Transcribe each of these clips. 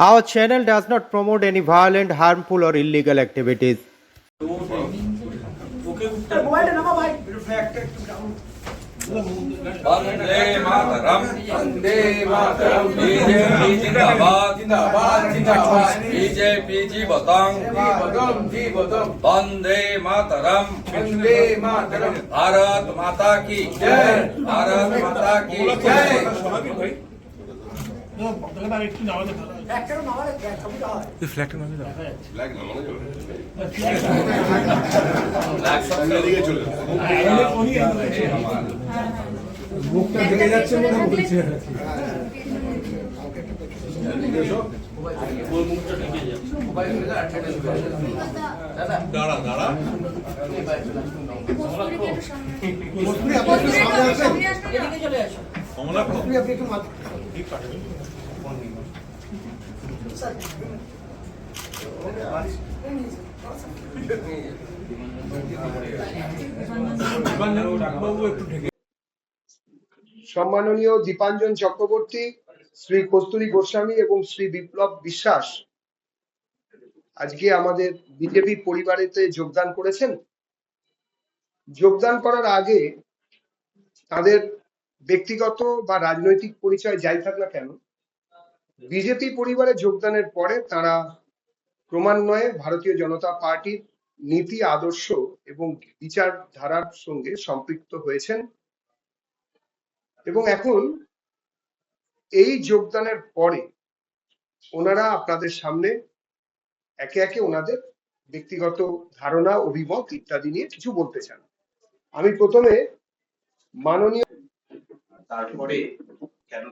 Our channel does not promote any violent, harmful, or illegal activities. Vande Mataram Vande Mataram BJP जिंदाबाद जिंदाबाद जिंदाबाद BJP जीवतम जीवतम जीवतम Vande Mataram Vande Mataram Bharat माता की जय भारत माता की जय ফ্ল্যাগটা নামে যাচ্ছে। মনে বলছে। কমলা আপনি একটু সম্মাননীয় দীপাঞ্জন চক্রবর্তী, শ্রী কস্তুরী গোস্বামী এবং শ্রী বিপ্লব বিশ্বাস, আজকে আমাদের বিজেপি পরিবারেতে যোগদান করেছেন। যোগদান করার আগে তাদের ব্যক্তিগত বা রাজনৈতিক পরিচয় যাই থাক না কেন বিজেপি পরিবারে যোগদানের পরে তারা ক্রমান্বয়ে ভারতীয় জনতা পার্টির নীতি, আদর্শ এবং বিচারধারার সঙ্গে সম্পৃক্ত হয়েছেন। এবং এখন এই যোগদানের পরে ওনারা আপনাদের সামনে একে একে ওনাদের ব্যক্তিগত ধারণা, অভিমত ইত্যাদি নিয়ে কিছু বলতে চান। আমি প্রথমে মাননীয় তারপরে কেন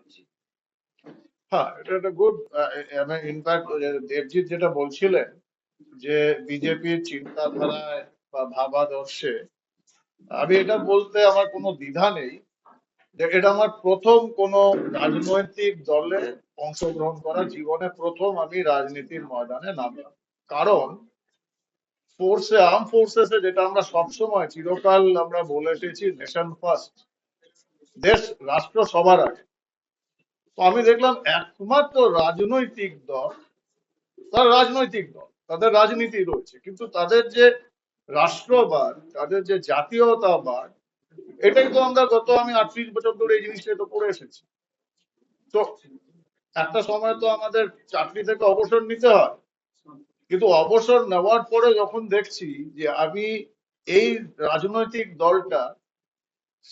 হ্যাঁ এটা একটা গুড ইনফ্যাক্ট দেবজিৎ যেটা বলছিলেন যে বিজেপির চিন্তাধারায় বা ভাবাদর্শে, আমি এটা বলতে আমার কোনো দ্বিধা নেই যে এটা আমার প্রথম রাজনৈতিক দলে অংশগ্রহণ করা, জীবনে প্রথম আমি রাজনীতির ময়দানে নামলাম। কারণ ফোর্সে আর্ম ফোর্সেসে যেটা আমরা সবসময়, চিরকাল আমরা বলে এসেছি নেশন ফার্স্ট দেশ, রাষ্ট্র সবার আগে। তো আমি দেখলাম একমাত্র রাজনৈতিক দল, তার রাজনৈতিক দল, তাদের রাজনীতি রয়েছে। কিন্তু তাদের যে রাষ্ট্রবাদ, তাদের যে জাতীয়তাবাদ, এটাই তো আমরা গত আমি আটত্রিশ বছর ধরে এই জিনিসটা তো করে এসেছি। তো একটা সময় তো আমাদের চাকরি থেকে অবসর নিতে হয়। কিন্তু অবসর নেওয়ার পরে যখন দেখছি যে আমি এই রাজনৈতিক দলটা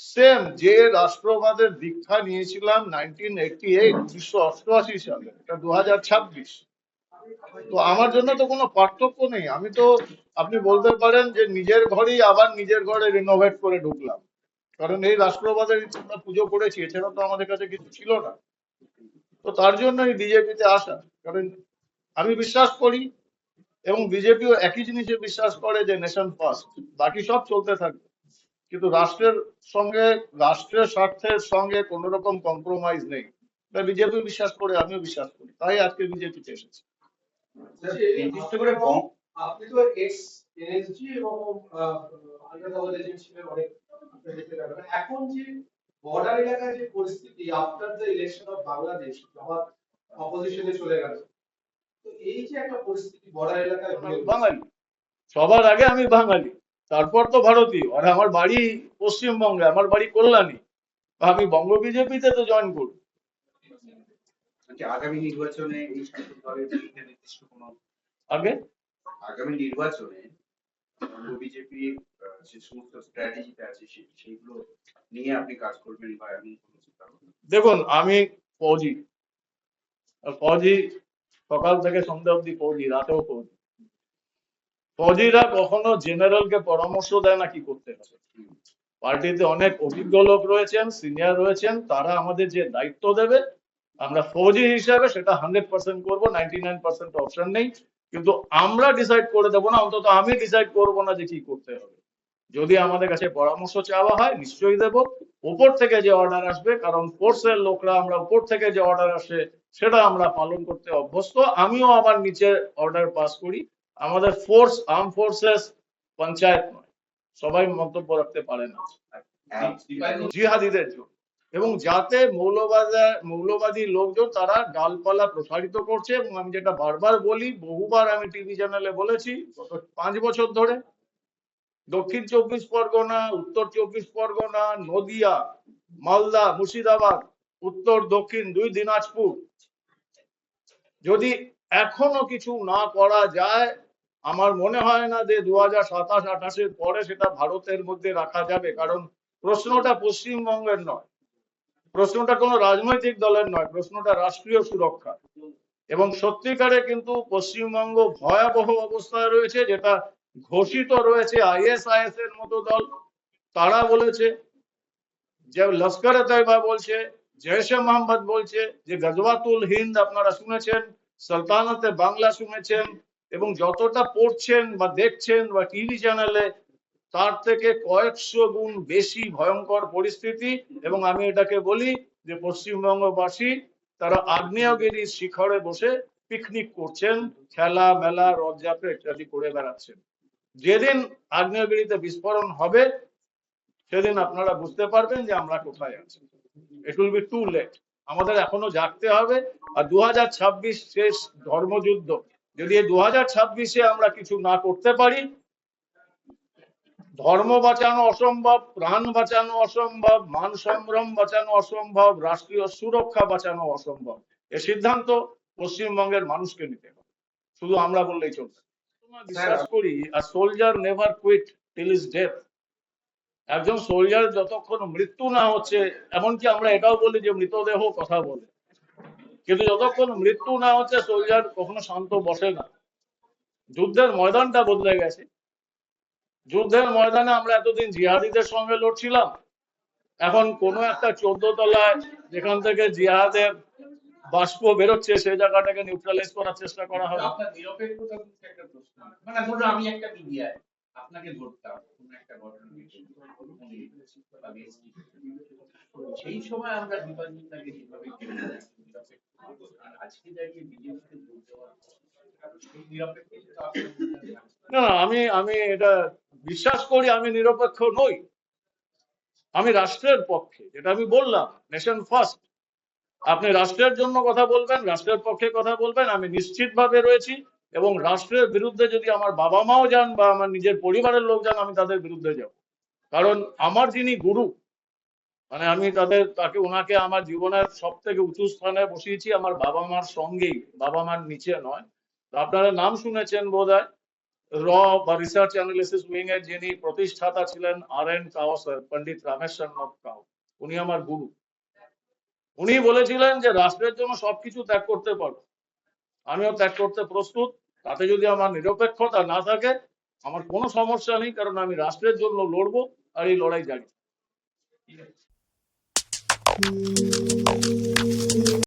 সেম যে রাষ্ট্রবাদের দীক্ষা নিয়েছিলাম নাইনটিন এইটি এইট উনিশশো অষ্টআশি সালে, এটা দু হাজার ছাব্বিশ। তো আমার জন্য তো কোনো পার্থক্য নেই। আমি তো, আপনি বলতে পারেন যে নিজের ঘরেই আবার নিজের ঘরে রিনোভেট করে ঢুকলাম। কারণ এই রাষ্ট্রবাদের পুজো করেছি, এছাড়া তো আমাদের কাছে কিছু ছিল না। তো তার জন্য এই বিজেপিতে আসা। কারণ আমি বিশ্বাস করি, এবং বিজেপিও একই জিনিসে বিশ্বাস করে যে নেশন ফার্স্ট বাকি সব চলতে থাকবে। কিন্তু রাষ্ট্রের সঙ্গে রাষ্ট্রের স্বার্থের সঙ্গে কোন রকম কম্প্রোমাইজ নেই। বিজেপি বিশ্বাস করে আমিও বিশ্বাস করি। তাই আজকে বিজেপিতে এসেছি। নির্দিষ্ট করে আপনি তো এক্স এনএসজি এবং আন্ডার এজেন্ট ছিলেন অনেক আপনারা দেখতে পাবেন। এখন যে বর্ডার এলাকায় যে পরিস্থিতি after the election of Bangladesh Jamaat অপোজিশনে চলে গেল তো এই যে একটা পরিস্থিতি বর্ডার এলাকায় বাঙালি। সবার আগে আমি বাঙালি। তারপর তো ভারতীয় আর আমার বাড়ি পশ্চিমবঙ্গে আমার বাড়ি কল্যাণী। আমি বঙ্গ বিজেপিতে তো জয়েন করব আগামী নির্বাচনে এই শাসক দলের বিরুদ্ধে নির্দিষ্ট কোনো? আগে? আগামী নির্বাচনে বিজেপি যে সমস্ত স্ট্র্যাটেজিতে আছে সেগুলো নিয়ে আপনি কাজ করবেন বা এমন কোনো চিন্তা ভাবনা? দেখুন আমি ফৌজি। ফৌজি সকাল থেকে সন্ধ্যা অব্দি ফৌজি রাতেও ফৌজি। ফৌজিরা কখনো জেনারেলকে পরামর্শ দেয় না কি করতে হবে? পার্টিতে অনেক অভিজ্ঞ লোক রয়েছেন, সিনিয়র রয়েছেন, তারা আমাদের যে দায়িত্ব দেবে, আমরা ফৌজি হিসাবে সেটা হান্ড্রেড পার্সেন্ট করব নাইনটি নাইন পার্সেন্ট অপশন নেই। কিন্তু আমরা ডিসাইড করে দেবো না, অন্তত আমি ডিসাইড করব না যে কি করতে হবে। যদি আমাদের কাছে পরামর্শ চাওয়া হয়, নিশ্চয়ই দেব। উপর থেকে যে অর্ডার আসবে, কারণ ফোর্সের লোকরা আমরা উপর থেকে যে অর্ডার আসে, সেটা আমরা পালন করতে অভ্যস্ত। আমিও আমার নিচে অর্ডার পাস করি। আমাদের ফোর্স আর্ম ফোর্সেস পঞ্চায়েত নয়। সবাই মন্তব্য রাখতে পারে না। জিহাদিদের জন্য। এবং যাতে মৌলবাদী মৌলবাদী লোকজন তারা ডালপালা প্রসারিত করছে, এবং আমি যেটা বারবার বলি, বহুবার আমি টিভি চ্যানেলে বলেছি, গত পাঁচ বছর ধরে, দক্ষিণ চব্বিশ পরগনা, উত্তর চব্বিশ পরগনা, নদিয়া, মালদা, মুর্শিদাবাদ, উত্তর, দক্ষিণ, দুই দিনাজপুর। যদি এখনও কিছু না করা যায় আমার মনে হয় না যে দু হাজার সাতাশ, আঠাশের পরে সেটা ভারতের মধ্যে রাখা যাবে, কারণ প্রশ্নটা পশ্চিমবঙ্গের নয়। প্রশ্নটা কোনো রাজনৈতিক দলের নয়, প্রশ্নটা রাষ্ট্রীয় সুরক্ষা। এবং সত্যিকারে কিন্তু পশ্চিমবঙ্গ ভয়াবহ অবস্থায় রয়েছে, যেটা ঘোষিত রয়েছে আইএসআইএস এর মতো দল। তারা বলেছে, যে লস্কর তৈবা বলছে, জৈশে মোহাম্মদ বলছে, যে গজওয়াতুল হিন্দ আপনারা শুনেছেন, সালতানাতে বাংলা শুনেছেন এবং যতটা পড়ছেন বা দেখছেন বা টিভি চ্যানেলে, তার থেকে কয়েকশো গুণ বেশি ভয়ঙ্কর পরিস্থিতি। এবং আমি এটাকে বলি যে, পশ্চিমবঙ্গবাসী, তারা আগ্নেয়গিরির শিখরে বসে পিকনিক করছেন, খেলা, মেলা, রথযাত্রা ইত্যাদি করে বেড়াচ্ছেন। যেদিন আগ্নেয়গিরিতে বিস্ফোরণ হবে, সেদিন আপনারা বুঝতে পারবেন যে আমরা কোথায় আছি। It will be too late আমাদের এখনও জাগতে হবে। আর দু হাজার ছাব্বিশ শেষ ধর্মযুদ্ধ যদি এই দু হাজার ছাব্বিশে আমরা কিছু না করতে পারি ধর্ম বাঁচানো অসম্ভব প্রাণ বাঁচানো অসম্ভব মান সম্ভ্রম বাঁচানো অসম্ভব রাষ্ট্রীয় সুরক্ষা বাঁচানো অসম্ভব এ সিদ্ধান্ত পশ্চিমবঙ্গের মানুষকে নিতে হবে। শুধু আমরা বললেই চলবে। বিশ্বাস করি আর soldier never quit till his death একজন সোলজার যতক্ষণ মৃত্যু না হচ্ছে এমনকি আমরা এটাও বলি যে মৃতদেহ কথা বলে। কিন্তু যতক্ষণ মৃত্যু না হচ্ছে সোলজার কখনো শান্ত বসে না। যুদ্ধের ময়দানটা বদলে গেছে। যুদ্ধের ময়দানে আমরা এতদিন জিহাদিদের সঙ্গে লড়ছিলাম। এখন কোনো একটা চোদ্দ তলায় যেখান থেকে জিহাদের বাষ্প বেরোচ্ছে, সেই জায়গাটাকে নিউট্রালাইজ করার চেষ্টা করা হবে মানে আপনাকে ধরতাম। সেই সময় আমরা যেভাবে কেড়ে নিয়েছি, নিরপেক্ষ। আর আজকে দাঁড়িয়ে বিজেপিকে ভোট দেওয়ার পর, সেই নিরপেক্ষতা আপনার মনে হয় না। আমি আমি এটা বিশ্বাস করি, আমি নিরপেক্ষ নই। আমি রাষ্ট্রের পক্ষে, যেটা আমি বললাম নেশন ফার্স্ট আপনি রাষ্ট্রের জন্য কথা বলবেন, রাষ্ট্রের পক্ষে কথা বলবেন, আমি নিশ্চিতভাবে রয়েছি। এবং রাষ্ট্রের বিরুদ্ধে যদি আমার বাবা মাও যান বা আমার নিজের পরিবারের লোক যান, আমি তাদের বিরুদ্ধে যাব। কারণ আমার যিনি গুরু মানে আমি তাদের, তাকে ওনাকে আমার জীবনের সব থেকে উঁচু স্থানে বসিয়েছি আমার বাবা মার সঙ্গেই। বাবা মার নিচে নয়। আপনারা নাম শুনেছেন বোধ হয় র বা রিসার্চ অ্যানালিসিস উইং এর যিনি প্রতিষ্ঠাতা ছিলেন R N Kao sir Pandit Rameshwar Kao. উনি আমার গুরু। উনি বলেছিলেন যে রাষ্ট্রের জন্য সবকিছু ত্যাগ করতে পারো। আমিও ত্যাগ করতে প্রস্তুত। তাতে যদি আমার নিরপেক্ষতা না থাকে, আমার কোনো সমস্যা নেই, কারণ আমি রাষ্ট্রের জন্য লড়বো আর এই লড়াই জানি Oh.